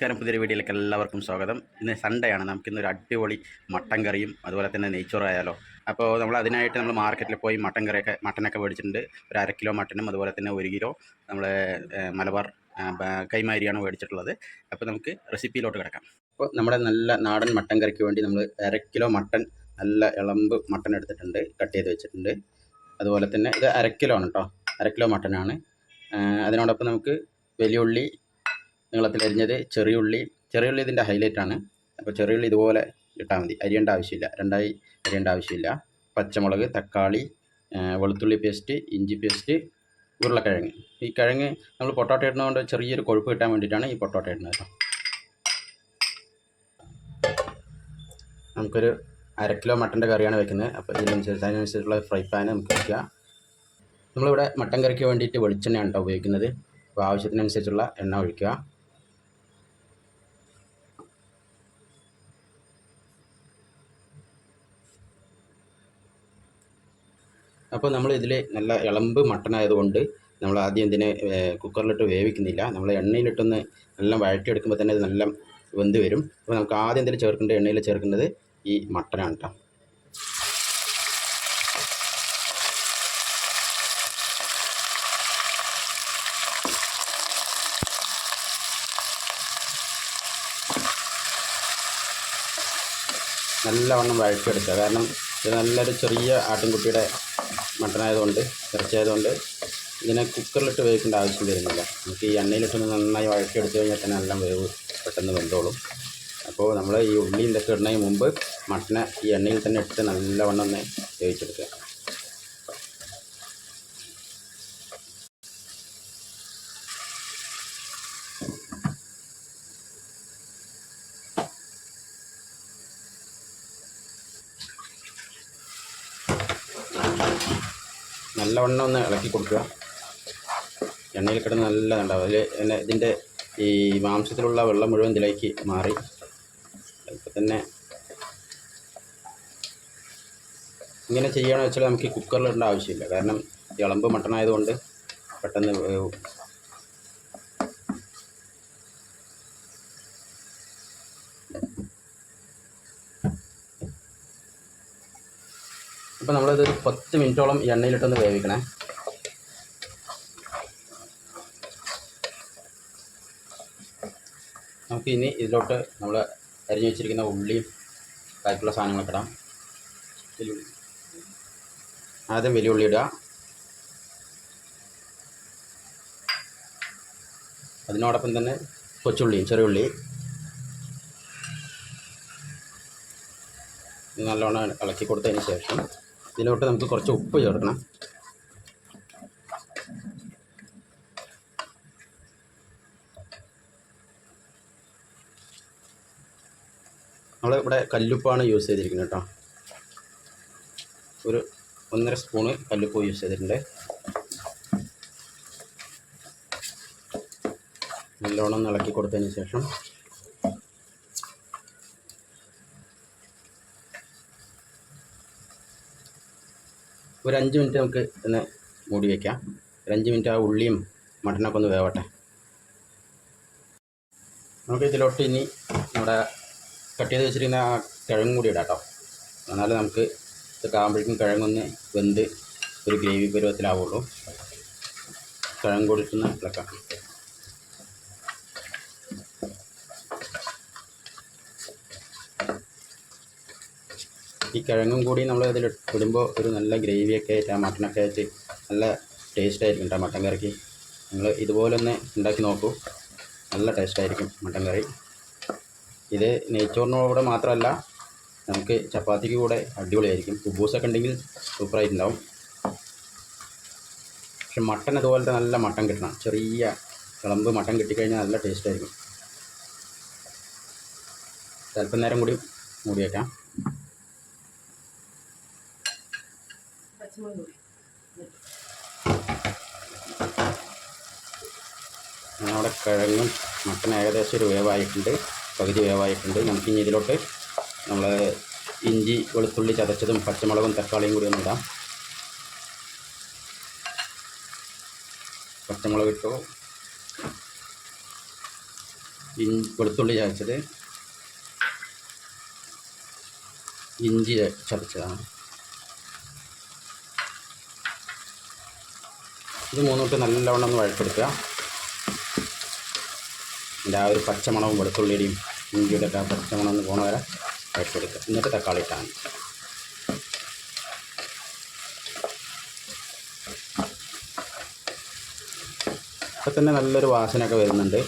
നമസ്കാരം. പുതിയൊരു വീഡിയോയിലേക്ക് എല്ലാവർക്കും സ്വാഗതം. ഇന്ന് സൺഡേ ആണ് നമുക്കിന്നൊരു അടിപൊളി മട്ടൻ കറിയും അതുപോലെ തന്നെ നെയ്ച്ചോറായാലോ അപ്പോൾ നമ്മൾ അതിനായിട്ട് നമ്മൾ മാർക്കറ്റിൽ പോയി മട്ടൻ കറിയൊക്കെ മട്ടനൊക്കെ മേടിച്ചിട്ടുണ്ട്. ഒരു അര കിലോ മട്ടനും അതുപോലെ തന്നെ ഒരു കിലോ നമ്മൾ മലബാർ കൈമാരിയാണ് മേടിച്ചിട്ടുള്ളത്. അപ്പോൾ നമുക്ക് റെസിപ്പിയിലോട്ട് കിടക്കാം. അപ്പോൾ നമ്മുടെ നല്ല നാടൻ മട്ടൻ കറിക്ക് വേണ്ടി നമ്മൾ അര കിലോ മട്ടൻ നല്ല ഇളമ്പ് മട്ടൻ എടുത്തിട്ടുണ്ട്. കട്ട് ചെയ്ത് വെച്ചിട്ടുണ്ട്. അതുപോലെ തന്നെ ഇത് അര കിലോ ആണ് കേട്ടോ അര കിലോ മട്ടനാണ്. അതിനോടൊപ്പം നമുക്ക് വലിയുള്ളി നീളത്തിലരിഞ്ഞത് ചെറിയുള്ളി ചെറിയുള്ളി ഇതിന്റെ ഹൈലൈറ്റ് ആണ്. അപ്പോൾ ചെറിയുള്ളി ഇതുപോലെ ഇട്ടാൽ മതി. അരിയേണ്ട ആവശ്യമില്ല. രണ്ടായി അരിയേണ്ട ആവശ്യമില്ല. പച്ചമുളക് തക്കാളി വെളുത്തുള്ളി പേസ്റ്റ് ഇഞ്ചി പേസ്റ്റ് ഉരുളക്കിഴങ്ങ്. ഈ കിഴങ്ങ് നമ്മൾ പൊട്ടോട്ട ഇടുന്നതുകൊണ്ട് ചെറിയൊരു കൊഴുപ്പ് കിട്ടാൻ വേണ്ടിയിട്ടാണ് ഈ പൊട്ടോട്ട ഇടുന്നത് നമുക്കൊരു അര കിലോ മട്ടന്റെ കറിയാണ് വെക്കുന്നത്. അപ്പോൾ ഇതിനനുസരിച്ച് അതിനനുസരിച്ചുള്ള ഫ്രൈ പാൻ നമുക്ക് വയ്ക്കുക നമ്മളിവിടെ മട്ടൻ കറിക്ക് വേണ്ടിയിട്ട് വെളിച്ചെണ്ണയാണ് കേട്ടോ ഉപയോഗിക്കുന്നത്. അപ്പോൾ ആവശ്യത്തിനനുസരിച്ചുള്ള എണ്ണ ഒഴിക്കുക. അപ്പോൾ നമ്മൾ ഇതിൽ നല്ല ഇളമ്പ് മട്ടൺ ആയതുകൊണ്ട് നമ്മൾ ആദ്യം ഇതിനെ കുക്കറിലിട്ട് വേവിക്കുന്നില്ല. നമ്മൾ എണ്ണയിലിട്ടൊന്ന് നല്ല വഴറ്റിയെടുക്കുമ്പോൾ തന്നെ ഇത് നല്ല വെന്ത് വരും. അപ്പോൾ നമുക്ക് ആദ്യം ഇതിൽ ചേർക്കേണ്ടത് എണ്ണയിൽ ചേർക്കേണ്ടത് ഈ മട്ടനാണ് നല്ലവണ്ണം വഴറ്റിയെടുക്കുക. കാരണം ഇത് നല്ലൊരു ചെറിയ ആട്ടിൻകുട്ടിയുടെ മട്ടനായതുകൊണ്ട് ഇറച്ചിയായതുകൊണ്ട് ഇതിനെ കുക്കറിലിട്ട് വേവിക്കേണ്ട ആവശ്യം വരുന്നില്ല. നമുക്ക് ഈ എണ്ണയിലിട്ടൊന്ന് നന്നായി വഴറ്റിയെടുത്ത് കഴിഞ്ഞാൽ തന്നെ നല്ല വേവ് പെട്ടെന്ന് വെന്തോളും. അപ്പോൾ നമ്മൾ ഈ ഉള്ളി ഇതൊക്കെ ഇടുന്നതിന് മുമ്പ് മട്ടനെ ഈ എണ്ണയിൽ തന്നെ ഇട്ട് നല്ലവണ്ണം ഒന്ന് വേവിച്ചെടുക്കുക. നല്ലവണ്ണം ഒന്ന് ഇളക്കി കൊടുക്കുക. എണ്ണയിൽ കിടന്ന് നല്ല ഉണ്ടാവും. അതിൽ പിന്നെ ഇതിന്റെ ഈ മാംസത്തിലുള്ള വെള്ളം മുഴുവൻ ഇതിലേക്ക് മാറി. ഇപ്പം തന്നെ ഇങ്ങനെ ചെയ്യുകയാണെന്ന് വെച്ചാൽ നമുക്ക് കുക്കറിൽ ഇടേണ്ട ആവശ്യമില്ല. കാരണം ഇളമ്പ് മട്ടണായതുകൊണ്ട് പെട്ടെന്ന് വേവും അപ്പോൾ നമ്മളിതൊരു പത്ത് മിനിറ്റോളം എണ്ണയിലിട്ടൊന്ന് വേവിക്കണേ. നമുക്ക് ഇനി ഇതിലോട്ട് നമ്മൾ അരിഞ്ഞു വെച്ചിരിക്കുന്ന ഉള്ളിയും ബാക്കിയുള്ള സാധനങ്ങളൊക്കെ ഇടാം. വെല്ലുള്ളി ആദ്യം വലിയ ഉള്ളി ഇടുക. അതിനോടൊപ്പം തന്നെ കൊച്ചുള്ളിയും ചെറിയ ഉള്ളി നല്ലോണം ഇളക്കി കൊടുത്തതിന് ശേഷം ഇതിലോട്ട് നമുക്ക് കുറച്ച് ഉപ്പ് ചേർക്കണം. നമ്മൾ ഇവിടെ കല്ലുപ്പാണ് യൂസ് ചെയ്തിരിക്കുന്നത് കേട്ടോ. ഒരു ഒന്നര സ്പൂണ് കല്ലുപ്പ് യൂസ് ചെയ്തിട്ടുണ്ട്. നല്ലോണം ഇളക്കി കൊടുത്തതിന് ശേഷം ഒരു അഞ്ച് മിനിറ്റ് നമുക്ക് ഒന്ന് മൂടി വയ്ക്കാം ഒരു അഞ്ച് മിനിറ്റ് ആ ഉള്ളിയും മട്ടനൊക്കെ ഒന്ന് വേവട്ടെ. നമുക്ക് ഇതിലോട്ട് ഇനി നമ്മുടെ കട്ട് ചെയ്ത് വെച്ചിരിക്കുന്ന ആ കിഴങ്ങും കൂടി ഇടാം കേട്ടോ എന്നാലും നമുക്ക് ഇതൊക്കെ ആകുമ്പോഴേക്കും കിഴങ്ങൊന്ന് വെന്ത് ഒരു ഗ്രേവി പരുവത്തിലാവുള്ളൂ. കിഴങ്ങ് കൂടി ഇളക്കാം ഈ കിഴങ്ങും കൂടി നമ്മൾ അതിൽ ഇടുമ്പോൾ ഒരു നല്ല ഗ്രേവിയൊക്കെ ആയിട്ട് ആ മട്ടനൊക്കെ ആയിട്ട് നല്ല ടേസ്റ്റ് ആയിരിക്കും കേട്ടോ മട്ടൻ കറിക്ക്. നിങ്ങൾ ഇതുപോലെ ഒന്ന് ഉണ്ടാക്കി നോക്കൂ. നല്ല ടേസ്റ്റ് ആയിരിക്കും മട്ടൻ കറി. ഇത് നെയ്ച്ചോറിനോടെ മാത്രമല്ല നമുക്ക് ചപ്പാത്തിക്ക് കൂടെ അടിപൊളിയായിരിക്കും. കുബൂസൊക്കെ ഉണ്ടെങ്കിൽ സൂപ്പറായിട്ടുണ്ടാവും പക്ഷെ മട്ടൻ അതുപോലത്തെ നല്ല മട്ടൻ കിട്ടണം. ചെറിയ കിളമ്പ് മട്ടൻ കിട്ടിക്കഴിഞ്ഞാൽ നല്ല ടേസ്റ്റ് ആയിരിക്കും. ചിലപ്പം നേരം കൂടി മൂടി വയ്ക്കാം നമ്മുടെ കിഴങ്ങും മട്ടൻ ഏകദേശം ഒരു വേവായിട്ടുണ്ട്. പകുതി വേവായിട്ടുണ്ട്. നമുക്ക് ഇനി ഇതിലോട്ട് നമ്മൾ ഇഞ്ചി വെളുത്തുള്ളി ചതച്ചതും പച്ചമുളകും തക്കാളിയും കൂടി ഒന്ന് ഇടാം. പച്ചമുളക് ഇഞ്ചി വെളുത്തുള്ളി ചതച്ചത്. ഇഞ്ചി ചതച്ചതാണ്. ഇത് മൂന്നിട്ട് നല്ലവണ്ണം ഒന്ന് വഴക്കെടുക്കുക എന്റെ ആ ഒരു പച്ചമണവും വെളുത്തുള്ളിയുടെയും ഇഞ്ചിയുടെ ഒക്കെ ആ പച്ചമണം ഒന്ന് പോണ വരെ എന്നിട്ട് തക്കാളി ഇട്ടാൽ മതി. ഇപ്പം തന്നെ നല്ലൊരു വാസനയൊക്കെ വരുന്നുണ്ട്.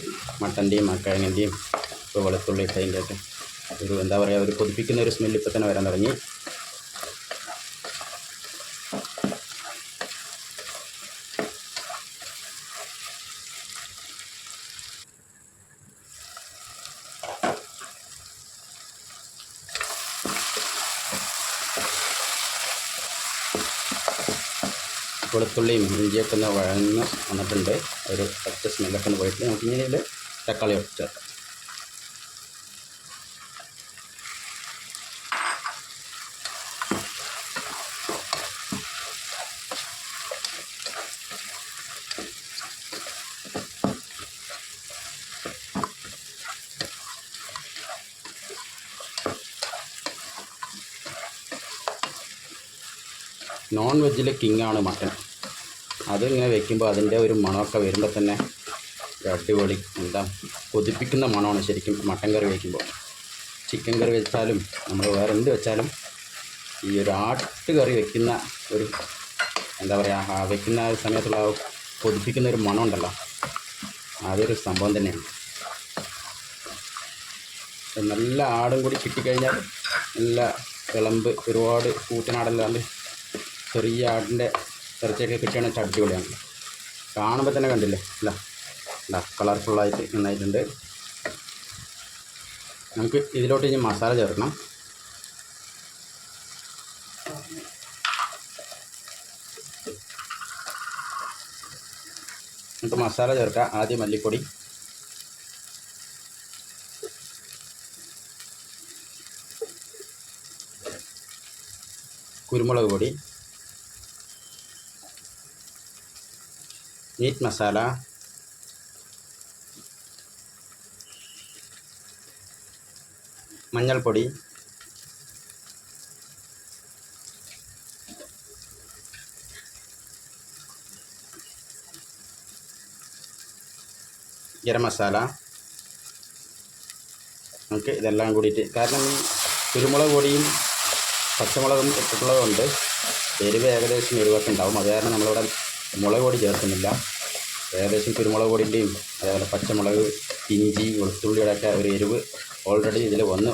മട്ടന്റെയും മക്കിഴങ്ങിന്റെയും ഇപ്പോൾ വെളുത്തുള്ളി ഇട്ടതിന്റെ ഒക്കെ ഒരു എന്താ പറയുക ഒരു കൊതിപ്പിക്കുന്ന ഒരു സ്മെല്ല് ഇപ്പം തന്നെ വരാൻ തുടങ്ങി. വെളുത്തുള്ളിയും ഇഞ്ചിയൊക്കെ ഒന്ന് വഴന്ന് വന്നിട്ടുണ്ട്. ഒരു പച്ച സ്മെല്ലൊക്കെ ഒന്ന് പോയിട്ട് നമുക്ക് ഇനി ഇതിൽ തക്കാളി ചേർക്കാം. നോൺ വെജിൽ കിങ്ങാണ് മട്ടൻ. അതിങ്ങനെ വെക്കുമ്പോൾ അതിന്റെ ഒരു മണമൊക്കെ വരുമ്പോൾ തന്നെ അടിപൊളി എന്താ കൊതിപ്പിക്കുന്ന മണമാണ് ശരിക്കും മട്ടൻ കറി വയ്ക്കുമ്പോൾ ചിക്കൻ കറി വെച്ചാലും നമ്മൾ വേറെ എന്ത് വെച്ചാലും ഈ ഒരു ആട്ട് കറി വെക്കുന്ന ഒരു എന്താ പറയുക വെക്കുന്ന സമയത്തുള്ള കൊതിപ്പിക്കുന്ന ഒരു മണം ഉണ്ടല്ലോ അതൊരു സംഭവം തന്നെയാണ്. നല്ല ആടും കൂടി കിട്ടിക്കഴിഞ്ഞാൽ നല്ല വിളമ്പ് ഒരുപാട് കൂട്ടനാടല്ലാണ്ട് ചെറിയ ആടിന്റെ ഇറച്ചിയൊക്കെ കിട്ടുകയാണെന്ന് വെച്ചാൽ അടിപൊളിയാണ് കാണുമ്പോൾ തന്നെ കണ്ടില്ലേ? അല്ല അല്ല കളർഫുള്ളായിട്ട് നന്നായിട്ടുണ്ട്. നമുക്ക് ഇതിലോട്ട് ഇനി മസാല ചേർക്കണം. നമുക്ക് മസാല ചേർക്കാം ആദ്യം മല്ലിപ്പൊടി. കുരുമുളക് പൊടി. മീറ്റ് മസാല മഞ്ഞൾപ്പൊടി ഗരം മസാല നമുക്ക് ഇതെല്ലാം കൂടിയിട്ട്. കാരണം ഈ കുരുമുളക് പൊടിയും പച്ചമുളകും ഇട്ടിട്ടുള്ളതുകൊണ്ട് എരിവ് ഏകദേശം എരിവൊക്കെ ഉണ്ടാവും അത് കാരണം നമ്മളിവിടെ മുളക് പൊടി ചേർക്കുന്നില്ല. ഏകദേശം കുരുമുളക് പൊടിന്റെയും അതേപോലെ പച്ചമുളക് ഇഞ്ചി വെളുത്തുള്ളിയുടെ ഒക്കെ ഒരു എരിവ് ഓൾറെഡി ഇതിൽ വന്നു.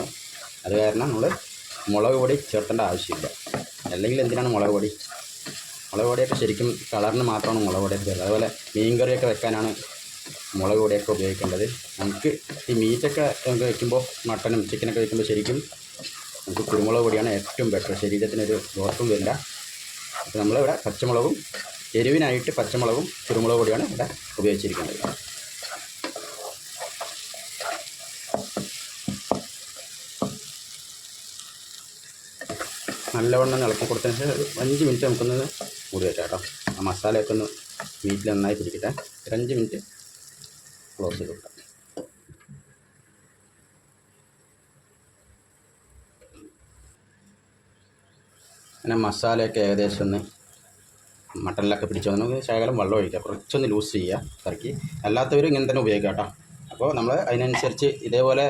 അത് കാരണം നമ്മൾ മുളക് പൊടി ചേർക്കേണ്ട ആവശ്യമില്ല. അല്ലെങ്കിൽ എന്തിനാണ് മുളക് പൊടി? മുളക് പൊടിയൊക്കെ ശരിക്കും കളറിന് മാത്രമാണ് മുളക് പൊടിയൊക്കെ ചേർക്കുന്നത്. അതുപോലെ മീൻകറിയൊക്കെ വെക്കാനാണ് മുളക് പൊടിയൊക്കെ ഉപയോഗിക്കേണ്ടത്. നമുക്ക് ഈ മീറ്റൊക്കെ നമുക്ക് വയ്ക്കുമ്പോൾ മട്ടനും ചിക്കനൊക്കെ വയ്ക്കുമ്പോൾ ശരിക്കും നമുക്ക് കുരുമുളക് പൊടിയാണ് ഏറ്റവും ബെറ്റർ ശരീരത്തിനൊരു ദോഷവും വരില്ല. അപ്പോൾ നമ്മളിവിടെ പച്ചമുളകും എരിവിനായിട്ട് പച്ചമുളകും കുരുമുളക് പൊടിയാണ് ഇവിടെ ഉപയോഗിച്ചിരിക്കുന്നത്. നല്ലവണ്ണം ഇളക്കി കൊടുത്തതിന് ശേഷം അഞ്ച് മിനിറ്റ് നമുക്കൊന്ന് മൂടി വെക്കാം കേട്ടോ. ആ മസാലയൊക്കെ ഒന്ന് മീറ്റിൽ നന്നായി പിടിക്കട്ടെ. ഒരു അഞ്ച് മിനിറ്റ് ക്ലോസ് ചെയ്ത് കൊടുക്കാം. അങ്ങനെ മസാലയൊക്കെ ഏകദേശം ഒന്ന് മട്ടനിലൊക്കെ പിടിച്ച് വന്നു ശകലം വെള്ളം ഒഴിക്കുക. കുറച്ചൊന്ന് ലൂസ് ചെയ്യുക കറക്കി. അല്ലാത്തവർ ഇങ്ങനെ തന്നെ ഉപയോഗിക്കാം കേട്ടോ. അപ്പോൾ നമ്മൾ അതിനനുസരിച്ച് ഇതേപോലെ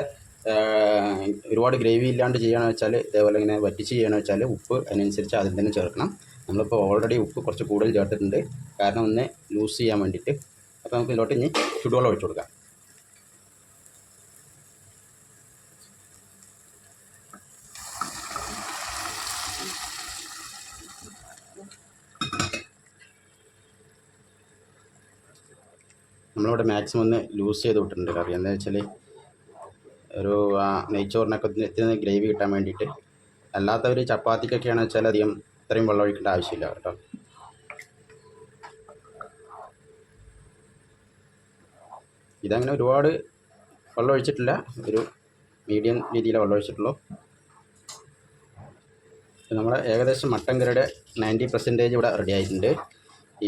ഒരുപാട് ഗ്രേവി ഇല്ലാണ്ട് ചെയ്യുകയാണെന്ന് വെച്ചാൽ ഇതേപോലെ ഇങ്ങനെ വറ്റിച്ച് ചെയ്യുകയാണെന്ന് വെച്ചാൽ ഉപ്പ് അതിനനുസരിച്ച് അതിൽ തന്നെ ചേർക്കണം. നമ്മളിപ്പോൾ ഓൾറെഡി ഉപ്പ് കുറച്ച് കൂടുതൽ ചേർത്തിട്ടുണ്ട്. കാരണം ഒന്ന് ലൂസ് ചെയ്യാൻ വേണ്ടിയിട്ട്. അപ്പോൾ നമുക്ക് ഇതിലോട്ട് ഇനി ചുടുവെള്ളം ഒഴിച്ചു കൊടുക്കാം. നമ്മളിവിടെ മാക്സിമം ഒന്ന് ലൂസ് ചെയ്ത് വിട്ടിട്ടുണ്ട് കറി എന്താ വെച്ചാൽ ഒരു നെയ്ച്ചോറിനൊക്കെ ഇത്തിരി ഗ്രേവി കിട്ടാൻ വേണ്ടിയിട്ട്. അല്ലാത്തവർ ചപ്പാത്തിക്കൊക്കെയാണെന്ന് വെച്ചാൽ അധികം ഇത്രയും വെള്ളം ഒഴിക്കേണ്ട ആവശ്യമില്ല കേട്ടോ. ഇതങ്ങനെ ഒരുപാട് വെള്ളം ഒഴിച്ചിട്ടില്ല. ഒരു മീഡിയം രീതിയിലെ വെള്ളം ഒഴിച്ചിട്ടുള്ളൂ. നമ്മുടെ ഏകദേശം മട്ടൻ കറിയുടെ നയന്റി പെർസെന്റേജ് ഇവിടെ റെഡി ആയിട്ടുണ്ട്.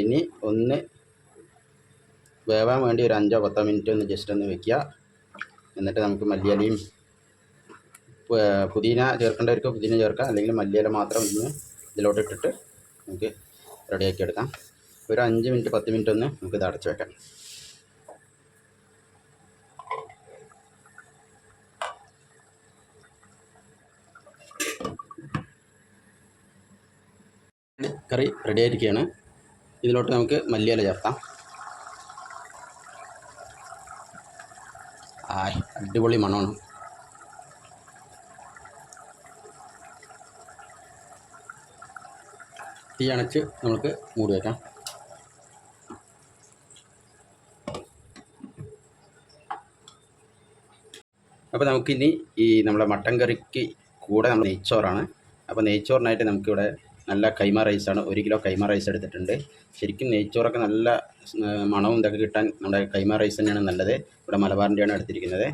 ഇനി ഒന്ന് വേവാൻ വേണ്ടി ഒരു അഞ്ചോ പത്തോ മിനിറ്റ് ഒന്ന് ജസ്റ്റ് ഒന്ന് വെക്കുക. എന്നിട്ട് നമുക്ക് മല്ലിയിലയും പുതിന ചേർക്കേണ്ടവർക്ക് പുതിന ചേർക്കാം. അല്ലെങ്കിൽ മല്ലിയില മാത്രം ഒന്ന് ഇതിലോട്ട് ഇട്ടിട്ട് നമുക്ക് റെഡിയാക്കി എടുക്കാം. ഒരു അഞ്ച് മിനിറ്റ് പത്ത് മിനിറ്റ് ഒന്ന് നമുക്ക് ഇത് അടച്ചു വെക്കാം. കറി റെഡി ആയിരിക്കുകയാണ്. ഇതിലോട്ട് നമുക്ക് മല്ലിയില ചേർത്താം അടിപൊളി മണമാണ്. തീ അണച്ച് നമുക്ക് മൂടി വയ്ക്കാം അപ്പോൾ നമുക്കിനി ഈ നമ്മുടെ മട്ടൻ കറിക്ക് കൂടെ നമ്മൾ നെയ്ച്ചോറാണ്. അപ്പോൾ നെയ്ച്ചോറിനായിട്ട് നമുക്കിവിടെ നല്ല കൈമ റൈസാണ് ഒരു കിലോ കൈമ റൈസ് എടുത്തിട്ടുണ്ട്. ശരിക്കും നെയ്ച്ചോറൊക്കെ നല്ല മണവും ഇതൊക്കെ കിട്ടാൻ നമ്മുടെ കൈമ റൈസ് തന്നെയാണ് നല്ലത്. ഇവിടെ മലബാറിന്റെയാണ് എടുത്തിരിക്കുന്നത്.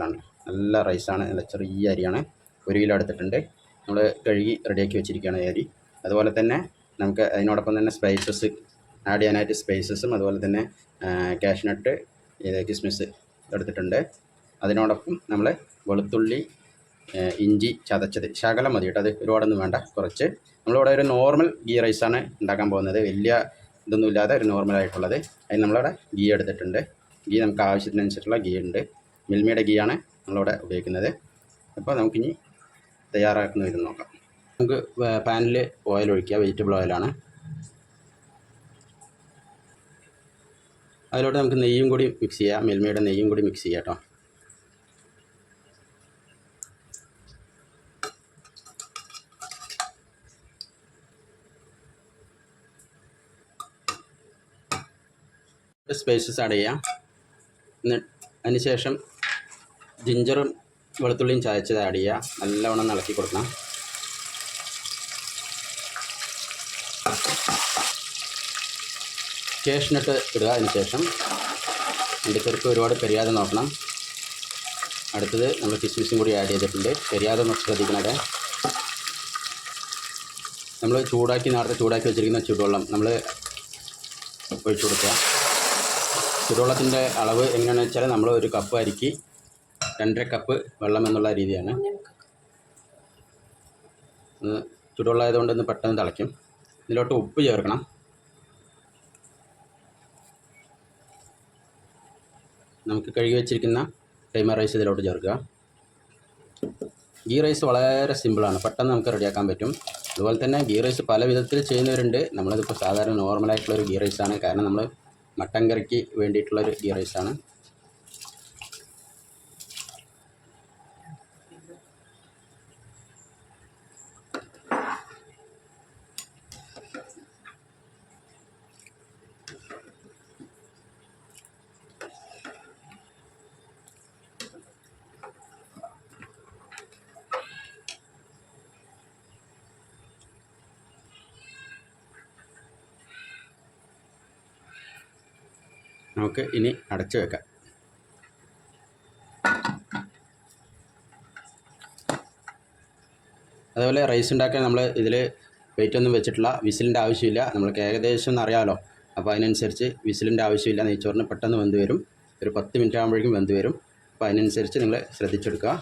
നല്ലതാണ് നല്ല റൈസാണ് നല്ല ചെറിയ അരിയാണ്. ഒരു കിലോ എടുത്തിട്ടുണ്ട്. നമ്മൾ കഴുകി റെഡിയാക്കി വെച്ചിരിക്കുകയാണ് അരി. അതുപോലെ തന്നെ നമുക്ക് അതിനോടൊപ്പം തന്നെ സ്പൈസസ് ആഡ് ചെയ്യാനായിട്ട് സ്പൈസസും അതുപോലെ തന്നെ കാഷ്നട്ട് കിസ്മിസ് എടുത്തിട്ടുണ്ട്. അതിനോടൊപ്പം നമ്മൾ വെളുത്തുള്ളി ഇഞ്ചി ചതച്ചത്. ശകലം മതി കേട്ടോ. അത് ഒരുപാടൊന്നും വേണ്ട. കുറച്ച്. നമ്മളിവിടെ ഒരു നോർമൽ ഗീ റൈസാണ് ഉണ്ടാക്കാൻ പോകുന്നത്. വലിയ ഇതൊന്നും ഇല്ലാതെ ഒരു നോർമൽ ആയിട്ടുള്ളത്. അതിന് നമ്മളവിടെ ഗീ എടുത്തിട്ടുണ്ട്. ഗീ നമുക്ക് ആവശ്യത്തിനനുസരിച്ചുള്ള ഗീ ഉണ്ട്. മിൽമയുടെ ഗീ ആണ് നമ്മളിവിടെ ഉപയോഗിക്കുന്നത്. അപ്പോൾ നമുക്കിനി തയ്യാറാക്കുന്ന വിധം നോക്കാം. നമുക്ക് പാനിൽ ഓയിൽ ഒഴിക്കുക. വെജിറ്റബിൾ ഓയിലാണ് അതിലോട്ട് നമുക്ക് നെയ്യും കൂടി മിക്സ് ചെയ്യാം. മിൽമയുടെ നെയ്യും കൂടി മിക്സ് ചെയ്യാം കേട്ടോ. സ്പൈസസ് ആഡ് ചെയ്യാം. എന്നിട്ട് അതിന് ശേഷം ജിഞ്ചറും വെളുത്തുള്ളിയും ചതച്ചത് ആഡ് ചെയ്യുക നല്ലവണ്ണം ഇളക്കി കൊടുക്കണം. കേഷ്നട്ട് ഇടുക അതിന് ശേഷം അണ്ടിപ്പരിപ്പ് ഒരുപാട് കരിയാതെ നോക്കണം. അടുത്തത് നമ്മൾ കിസ്മിസും കൂടി ആഡ് ചെയ്തിട്ടുണ്ട്. കരിയാതെ ഒന്ന് ശ്രദ്ധിക്കണത്. നമ്മൾ ചൂടാക്കി നേരത്തെ ചൂടാക്കി വെച്ചിരിക്കുന്ന ചൂടുവെള്ളം നമ്മൾ ഒഴിച്ചു കൊടുക്കുക. ചൂടുവെള്ളത്തിന്റെ അളവ് എങ്ങനെയാണെന്ന് വെച്ചാൽ നമ്മൾ ഒരു കപ്പ് അരിക്ക് രണ്ടര കപ്പ് വെള്ളം എന്നുള്ള രീതിയാണ്. ഒന്ന് ചൂടുവെള്ളം ഒന്ന് പെട്ടെന്ന് തിളയ്ക്കും. ഇതിലോട്ട് ഉപ്പ് ചേർക്കണം. നമുക്ക് കഴുകി വെച്ചിരിക്കുന്ന കൈമ റൈസ് ഇതിലോട്ട് ചേർക്കുക. ഗീ റൈസ് വളരെ സിമ്പിളാണ് പെട്ടെന്ന് നമുക്ക് റെഡിയാക്കാൻ പറ്റും. അതുപോലെ തന്നെ ഗീ റൈസ് പല വിധത്തിൽ ചെയ്യുന്നവരുണ്ട്. നമ്മളിതിപ്പോൾ സാധാരണ നോർമലായിട്ടുള്ളൊരു ഗീ റൈസാണ്. കാരണം നമ്മൾ മട്ടൻ കറിക്ക് വേണ്ടിയിട്ടുള്ളൊരു ഗീ റൈസാണ് നമുക്ക് ഇനി അടച്ചു വെക്കാം. അതുപോലെ റൈസ് ഉണ്ടാക്കാൻ നമ്മൾ ഇതിൽ വെയിറ്റ് ഒന്നും വെച്ചിട്ടില്ല വിസിലിന്റെ ആവശ്യമില്ല. നമ്മൾക്ക് ഏകദേശം ഒന്ന് അറിയാമല്ലോ അപ്പോൾ അതിനനുസരിച്ച് വിസിലിന്റെ ആവശ്യമില്ല. നെയ്ച്ചോറിന് പെട്ടെന്ന് വെന്ത് വരും. ഒരു പത്ത് മിനിറ്റ് ആകുമ്പോഴേക്കും വെന്ത് വരും. അപ്പോൾ അതിനനുസരിച്ച് നിങ്ങൾ ശ്രദ്ധിച്ചെടുക്കുക.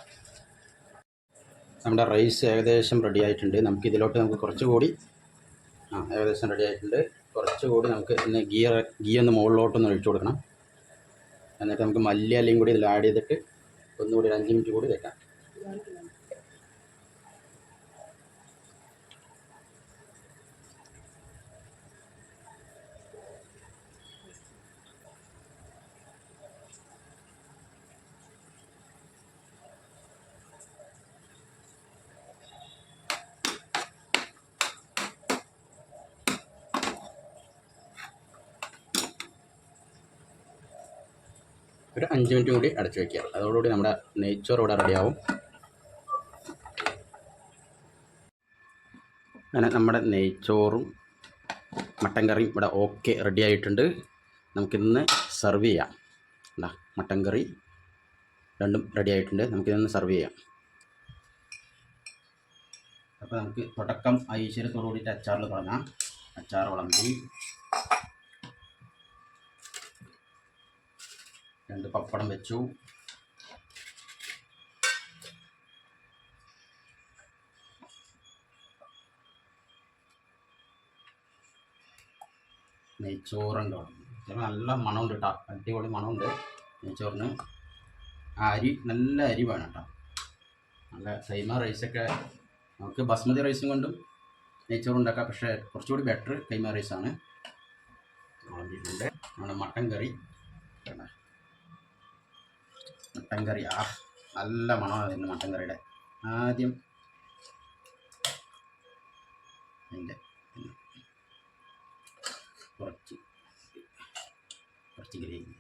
നമ്മുടെ റൈസ് ഏകദേശം റെഡി ആയിട്ടുണ്ട്. നമുക്ക് ഇതിലോട്ട് നമുക്ക് കുറച്ചുകൂടി ആ ഏകദേശം റെഡി ആയിട്ടുണ്ട്. കുറച്ചുകൂടി നമുക്ക് ഇന്ന് ഗിയർ ഗീ ഒന്ന് മുകളിലോട്ടൊന്ന് ഒഴിച്ചു കൊടുക്കണം. എന്നിട്ട് നമുക്ക് മല്ലിയലയും കൂടി ഇതിൽ ആഡ് ചെയ്തിട്ട് ഒന്നുകൂടി ഒരു അഞ്ച് മിനിറ്റ് കൂടി വെക്കാം. ഒരു അഞ്ച് മിനിറ്റ് കൂടി അടച്ചു വയ്ക്കുക. അതോടുകൂടി നമ്മുടെ നെയ്ച്ചോറ് ഇവിടെ റെഡിയാവും അങ്ങനെ നമ്മുടെ നെയ്ച്ചോറും മട്ടൻ കറിയും ഇവിടെ ഓക്കെ റെഡി ആയിട്ടുണ്ട്. നമുക്കിന്ന് സെർവ് ചെയ്യാം. എന്താ മട്ടൻ കറി രണ്ടും റെഡി ആയിട്ടുണ്ട്. നമുക്കിതൊന്ന് സെർവ് ചെയ്യാം. അപ്പോൾ നമുക്ക് തുടക്കം ഐശ്വര്യത്തോടു കൂടിയിട്ട് അച്ചാറിൽ തുടങ്ങാം. അച്ചാർ വിളമ്പി. രണ്ട് പപ്പടം വെച്ചു. നെയ്ച്ചോറുണ്ട് അവിടെ നല്ല മണമുണ്ട് കേട്ടോ അടിപൊളി മണമുണ്ട് നെയ്ച്ചോറിന്. അരി നല്ല അരി വേണം കേട്ടോ നല്ല സൈമ റൈസൊക്കെ നമുക്ക് ബസ്മതി റൈസും കൊണ്ടും നെയ്ച്ചോറ് ഉണ്ടാക്കാം. പക്ഷേ കുറച്ചുകൂടി ബെറ്റർ കൈമ റൈസാണ് നമ്മുടെ മട്ടൻ കറി. വേണം മട്ടൻ കറി ആ നല്ല മണമായിരുന്നു മട്ടൻ കറിയുടെ ആദ്യം അതിന്റെ കുറച്ച് കുറച്ച് ഗ്രേവി.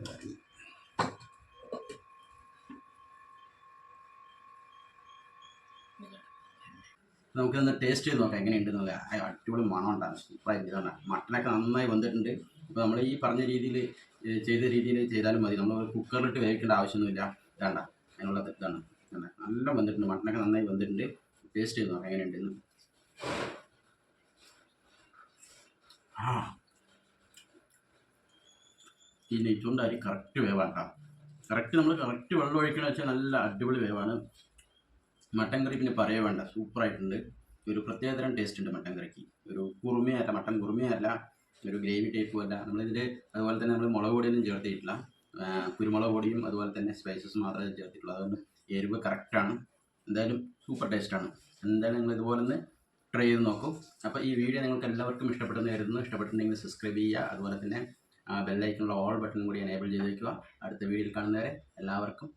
കറി. നമുക്കൊന്ന് ടേസ്റ്റ് ചെയ്ത് നോക്കാം എങ്ങനെയുണ്ട് നോക്കാം ആ, അടിപൊളി മണം ഉണ്ടാകും സൂപ്പറായിട്ട് ഇതാണ്. മട്ടനൊക്കെ നന്നായി വന്നിട്ടുണ്ട് അപ്പോൾ നമ്മൾ ഈ പറഞ്ഞ രീതിയിൽ ചെയ്ത രീതിയിൽ ചെയ്താലും മതി. നമ്മൾ കുക്കറിലിട്ട് വേവിക്കേണ്ട ആവശ്യമൊന്നുമില്ല. വേണ്ട അതിനുള്ള ഇതാണ്? നല്ല വന്നിട്ടുണ്ട് മട്ടനൊക്കെ നന്നായി വന്നിട്ടുണ്ട് ടേസ്റ്റ് ചെയ്ത് നോക്കാം എങ്ങനെയുണ്ടെന്ന് ആ. ഈ അരി കറക്റ്റ് വേവാണ് കറക്റ്റ് നമ്മൾ കറക്റ്റ് വെള്ളം ഒഴിക്കണമെന്ന് വെച്ചാൽ നല്ല അടിപൊളി വേവാണ്. മട്ടൻ കറി പിന്നെ പറയേ വേണ്ട. സൂപ്പറായിട്ടുണ്ട് ഒരു പ്രത്യേകതരം ടേസ്റ്റ് ഉണ്ട് മട്ടൻ കറിക്ക്. ഒരു കുറുമയല്ല മട്ടൻ കുറുമയല്ല ഒരു ഗ്രേവി ടൈപ്പും അല്ല. നമ്മളിതിൽ അതുപോലെ തന്നെ നമ്മൾ മുളക് പൊടിയൊന്നും ചേർത്തിട്ടില്ല. കുരുമുളക് പൊടിയും അതുപോലെ തന്നെ സ്പൈസസ് മാത്രമേ ചേർത്തിട്ടുള്ളൂ. അതുകൊണ്ട് എരിവ് കറക്റ്റാണ് എന്തായാലും സൂപ്പർ ടേസ്റ്റാണ് എന്തായാലും നിങ്ങൾ ഇതുപോലെ ഒന്ന് ട്രൈ ചെയ്ത് നോക്കും. അപ്പോൾ ഈ വീഡിയോ നിങ്ങൾക്ക് എല്ലാവർക്കും ഇഷ്ടപ്പെടുന്ന കരുതുന്നു. ഇഷ്ടപ്പെട്ടിട്ടുണ്ടെങ്കിൽ സബ്സ്ക്രൈബ് ചെയ്യുക. അതുപോലെ തന്നെ ബെല്ലൈക്കുള്ള ഓൾ ബട്ടൺ കൂടി എനേബിൾ ചെയ്ത് വയ്ക്കുക അടുത്ത വീഡിയോയിൽ കാണുന്നവരെ എല്ലാവർക്കും